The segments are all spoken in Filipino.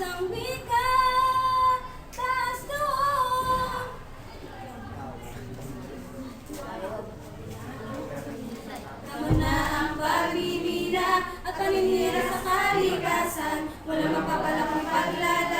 isang wika, taas doon. Tama na ang pagbibira at paninira sa kalikasan, walang mapapalakang paglalaan.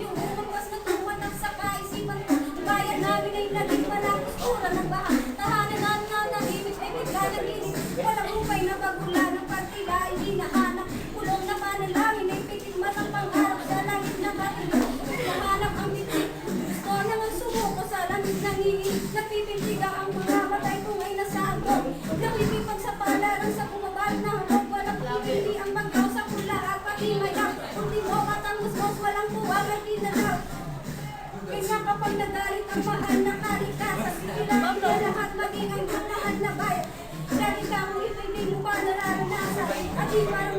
you. Kanya kapag nagalit ang mahal na kalikasan, kailangan niya lahat maging ang lahat na bayan. Dahil ka mo ito'y di mo pa nararanasan, at di parang